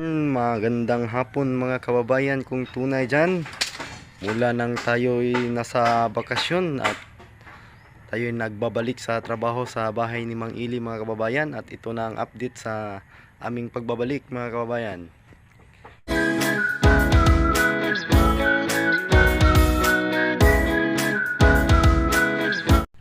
Magandang hapon mga kababayan kung tunay dyan. Mula nang tayo'y nasa bakasyon at tayo'y nagbabalik sa trabaho sa bahay ni Mang Ili mga kababayan at ito na ang update sa aming pagbabalik mga kababayan.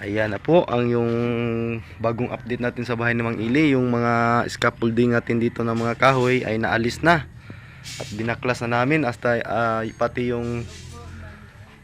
Ayan na po ang yung bagong update natin sa bahay ni Mang Ili. Yung mga scaffolding natin dito ng mga kahoy ay naalis na. At binaklas na namin hasta ah, pati yung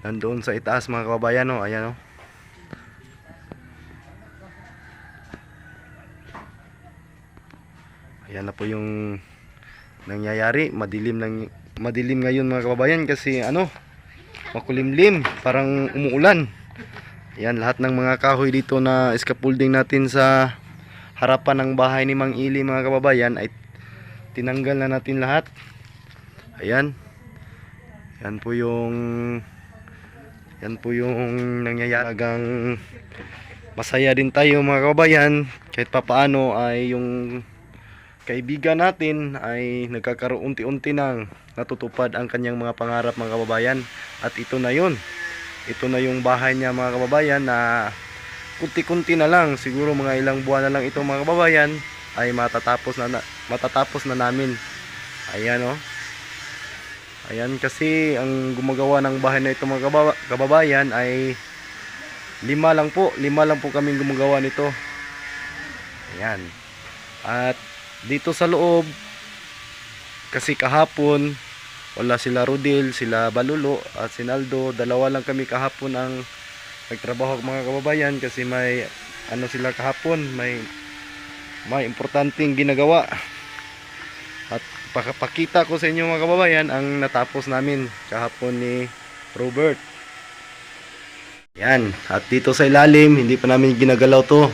nandoon sa itaas mga kababayan. No? Ayan o. Ayan na po yung nangyayari. Madilim, ng, madilim ngayon mga kababayan kasi ano, makulimlim. Parang umuulan. Yan, lahat ng mga kahoy dito na scaffolding natin sa harapan ng bahay ni Mang Ili mga kababayan ay tinanggal na natin lahat. Ayan. Yan po yung yan po yung nangyayari. Talagang masaya din tayo mga kababayan kahit papaano ay yung kaibigan natin ay nagkakaroon unti-unti nang natutupad ang kanyang mga pangarap mga kababayan at ito na yun ito na yung bahay niya mga kababayan na kunti-kunti na lang. Siguro mga ilang buwan na lang ito mga kababayan ay matatapos na, na matatapos na namin. Ayan oh. Ayan kasi ang gumagawa ng bahay na ito mga kababa- kababayan ay lima lang po lima lang po kaming gumagawa nito. Ayan. At dito sa loob kasi kahapon wala sila Rodil, sila Balulo at Sinaldo. Dalawa lang kami kahapon ang nagtrabaho mga kababayan kasi may ano sila kahapon, may may importanteng ginagawa. At pakapakita ko sa inyo mga kababayan ang natapos namin kahapon ni Robert. Yan, at dito sa ilalim hindi pa namin ginagalaw to.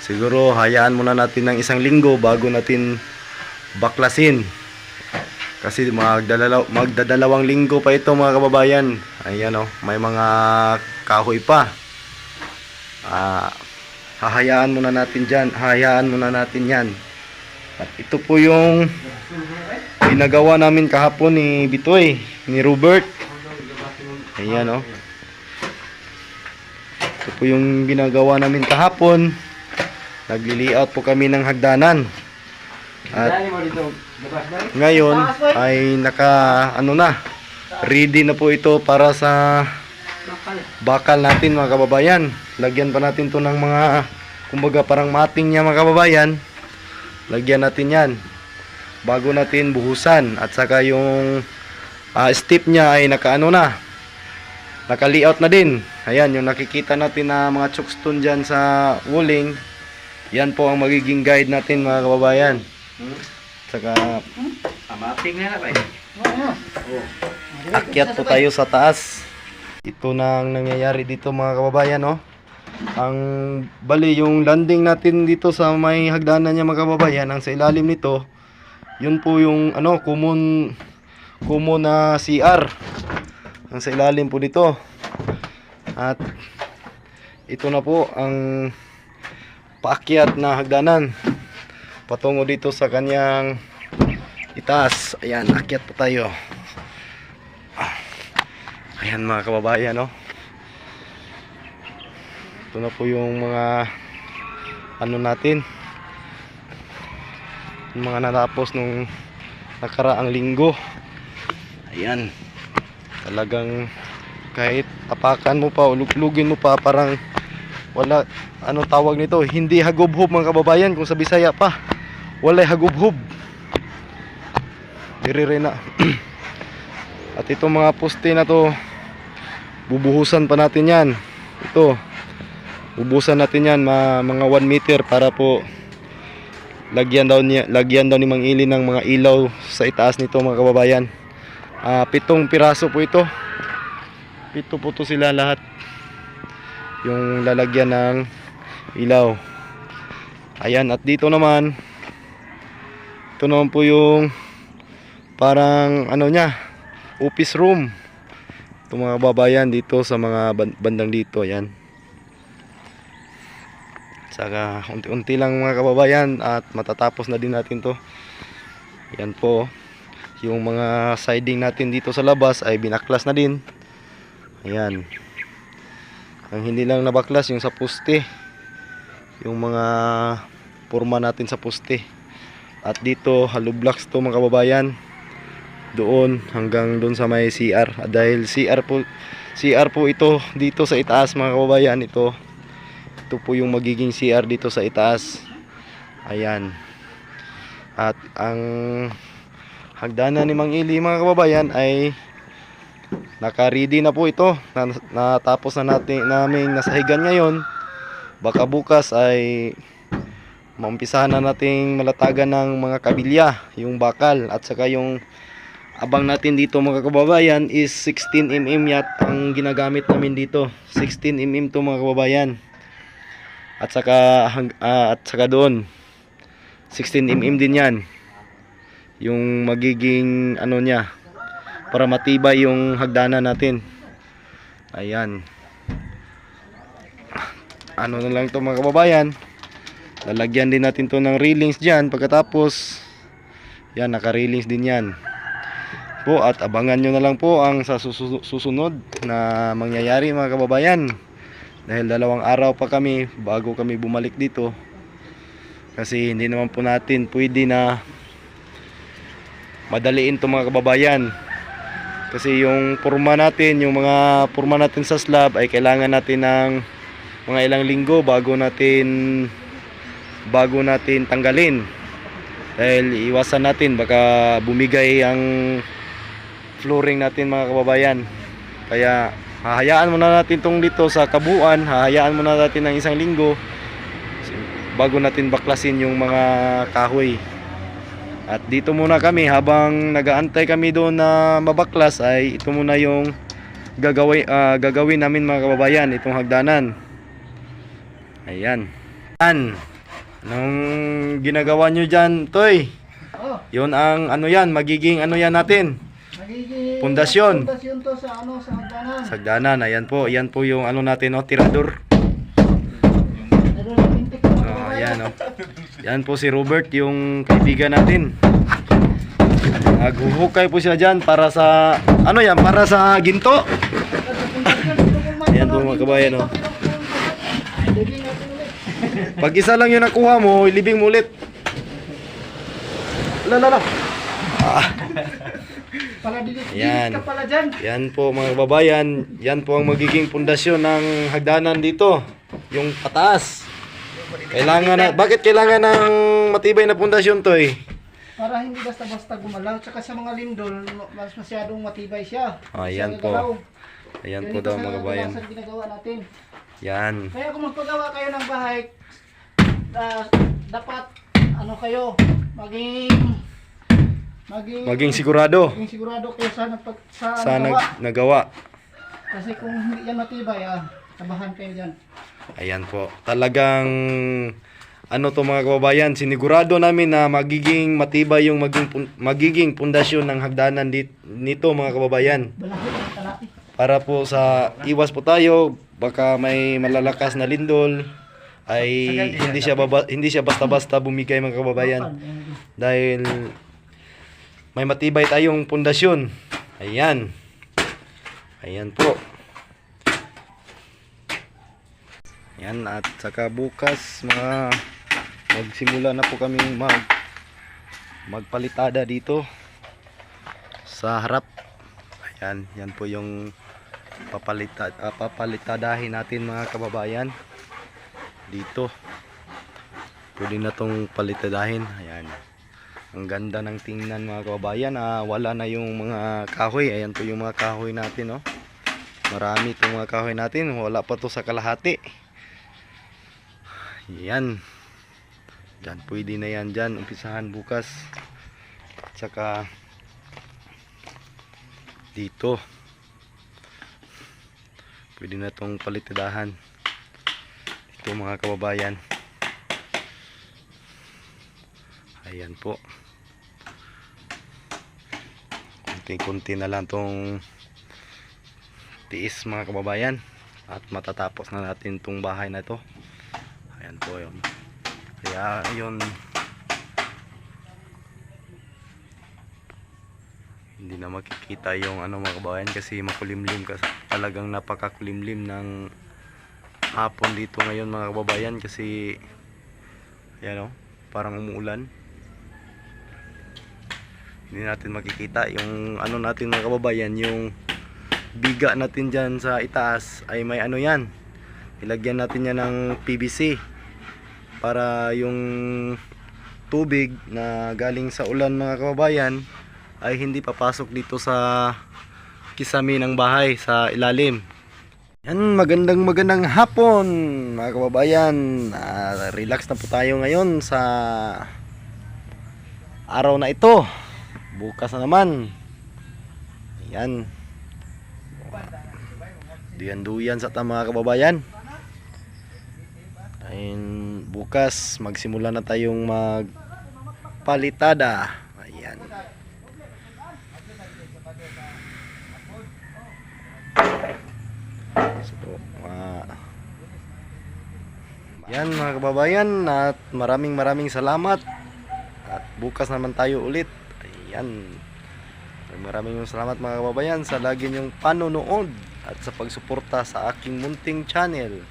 Siguro hayaan muna natin ng isang linggo bago natin baklasin. Kasi magdadalaw, magdadalawang linggo pa ito mga kababayan. Ayan o, may mga kahoy pa. Ah, hahayaan muna natin dyan. Hahayaan muna natin yan. At ito po yung ginagawa namin kahapon ni Bitoy, ni Robert. Ayan o. Ito po yung ginagawa namin kahapon. Nagli-layout po kami ng hagdanan. At ngayon ay naka ano na ready na po ito para sa bakal. natin mga kababayan. Lagyan pa natin to ng mga kumbaga parang mating niya mga kababayan. Lagyan natin yan bago natin buhusan. At saka yung ah, step niya ay naka ano na naka layout na din. Ayan yung nakikita natin na mga chokstone dyan sa walling yan po ang magiging guide natin mga kababayan saka Amating na na ba akyat po tayo sa taas. Ito na ang nangyayari dito mga kababayan, no? Ang bali yung landing natin dito sa may hagdanan niya mga kababayan, ang sa ilalim nito, yun po yung ano, common common na CR. Ang sa ilalim po dito. At ito na po ang paakyat na hagdanan patungo dito sa kanyang itaas. Ayan, akyat po tayo. Ayan mga kababayan, no? Ito na po yung mga ano natin. Yung mga natapos nung nakaraang linggo. Ayan. Talagang kahit apakan mo pa, uluglugin mo pa, parang wala, ano tawag nito, hindi hagubhob mga kababayan kung sa Bisaya pa. Walay hagubhob. Dirire na. At itong mga poste na to, bubuhusan pa natin yan. Ito, bubuhusan natin yan mga 1 meter para po lagyan daw niya lagyan daw ni Mang Ili ng mga ilaw sa itaas nito mga kababayan. Ah, pitong piraso po ito. Pito po to sila lahat. Yung lalagyan ng ilaw. Ayan at dito naman ito naman po yung parang ano niya office room ito mga babayan dito sa mga ban- bandang dito ayan saka unti-unti lang mga kababayan at matatapos na din natin to Yan po. Yung mga siding natin dito sa labas ay binaklas na din. Ayan. Ang hindi lang nabaklas yung sa poste. Yung mga forma natin sa poste. At dito, hollow blocks to mga kababayan. Doon hanggang doon sa may CR. Ah, Dahil CR po CR po ito dito sa itaas mga kababayan. Ito ito po yung magiging CR dito sa itaas. Ayan. At ang hagdanan ni Mang Ili mga kababayan ay naka-ready na po ito. Na, natapos na natin naming nasahigan ngayon. Baka bukas ay maumpisahan na nating malatagan ng mga kabilya, yung bakal at saka yung abang natin dito mga kababayan is 16mm yat ang ginagamit namin dito. 16mm to mga kababayan. At saka ah, at saka doon 16mm din yan. Yung magiging ano niya para matibay yung hagdanan natin. Ayan. Ano na lang to mga kababayan. Lalagyan din natin to ng railings dyan pagkatapos. Yan, naka-railings din yan. Po at abangan nyo na lang po ang sa susu- susunod na mangyayari mga kababayan. Dahil dalawang araw pa kami bago kami bumalik dito. Kasi hindi naman po natin pwede na madaliin to mga kababayan. Kasi yung purma natin, yung mga purma natin sa slab ay kailangan natin ng mga ilang linggo bago natin bago natin tanggalin. Dahil iwasan natin baka bumigay ang flooring natin mga kababayan. Kaya hahayaan muna natin tong dito sa kabuuan, hahayaan muna natin ng isang linggo bago natin baklasin yung mga kahoy. At dito muna kami habang nagaantay kami doon na mabaklas ay ito muna yung gagawin ah, gagawin namin mga kababayan itong hagdanan. Ayan. Yan. Anong ginagawa nyo dyan, Toy? Oh, Yun ang ano yan, magiging ano yan natin. nagiging Pundasyon. Pundasyon to sa ano sa hagdanan. Sagdanan, ayan po. Ayan po yung ano natin, no, tirador. Oh, ayan, no. Yan po si Robert, yung kaibigan natin. Naghuhukay po siya dyan para sa, ano yan, para sa ginto. Ayan po mga kabayan, no. Pag isa lang yung nakuha mo, ilibing mo ulit. La, la, la. Para digit Yan. ka pala dyan. Yan po mga kababayan, yan po ang magiging pundasyon ng hagdanan dito, yung pataas. Kailangan na, bakit kailangan ng matibay na pundasyon to eh? Para hindi basta-basta gumalaw. Tsaka sa mga lindol, mas masyadong matibay siya. Ah, yan po. gagalaw. Ayan po Ganito daw sa mga kababayan. kadalasan ginagawa natin. Yan. Kaya kung magpagawa kayo ng bahay, ah, dapat ano kayo, maging maging Maging sigurado maging sigurado kayo sa nagpag sa, sa nagawa. nag, nagawa. Kasi kung hindi yan matibay, ah, tabahan kayo dyan. Ayan po. Talagang ano to mga kababayan, sinigurado namin na magiging matibay yung maging pun- magiging pundasyon ng hagdanan dit, nito mga kababayan. Para po sa iwas po tayo baka may malalakas na lindol ay hindi siya baba, hindi siya basta-basta bumigay mga kababayan. Dahil may matibay tayong pundasyon. Ayan. Ayan po. Ayan at saka bukas mga magsimula na po kami mag magpalitada dito sa harap. Ayan, yan po yung papalita, ah, papalitadahin natin mga kababayan. Dito. Pwede na tong palitadahin. Ayan. Ang ganda ng tingnan mga kababayan. Ah, wala na yung mga kahoy. Ayan po yung mga kahoy natin. Oh. Marami itong mga kahoy natin. Wala pa to sa kalahati. Yan. Yan, pwede na yan dyan. Umpisahan bukas. Tsaka dito pwede na tong palitadahan ito mga kababayan. Ayan po. Kunti-kunti na lang tong tiis mga kababayan. At matatapos na natin tong bahay na to ayan po yun. Kaya yun na makikita yung ano mga kababayan kasi makulimlim kasi talagang napakakulimlim ng hapon dito ngayon mga kababayan kasi yan o parang umuulan. Hindi natin makikita yung ano natin mga kababayan yung biga natin dyan sa itaas ay may ano yan. Ilagyan natin yan ng PVC para yung tubig na galing sa ulan mga kababayan ay hindi papasok dito sa kisame ng bahay sa ilalim. Yan magandang magandang hapon mga kababayan. Ah, relax na po tayo ngayon sa araw na ito. Bukas na naman. Yan. Duyan-duyan sa mga kababayan. Ayun bukas magsimula na tayong magpalitada. Ayan so, ah, yan mga kababayan at maraming maraming salamat. At bukas naman tayo ulit. Ayan. Maraming salamat mga kababayan sa lagi niyong panonood at sa pagsuporta sa aking munting channel.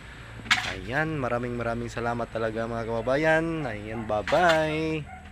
Ayan maraming maraming salamat talaga mga kababayan. Ayan bye bye